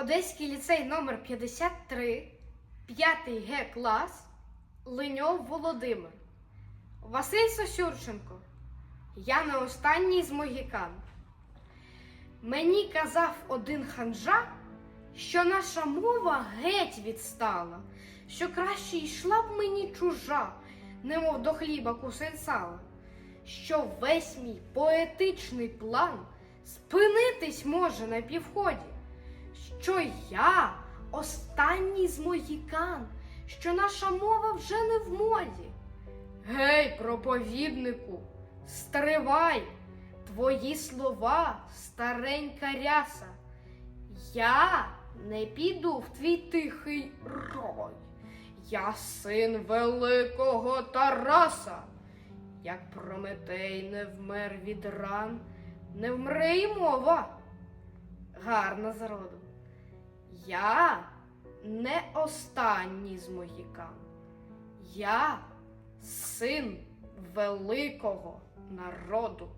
Одеський ліцей номер 53, 5 Г клас, Линьов Володимир. Василь Сосюрченко. Я не останній з могікан. Мені казав один ханжа, що наша мова геть відстала, що краще йшла б мені чужа, немов до хліба кусень сала, що весь мій поетичний план спинитись може на півході, що я останній з могікан, що наша мова вже не в моді. Гей, проповіднику, стривай, твої слова, старенька ряса. Я не піду в твій тихий рой. Я син великого Тараса. Як Прометей не вмер від ран, не вмре й мова. Гарна зроду. Я не останній з могікан. Я син великого народу.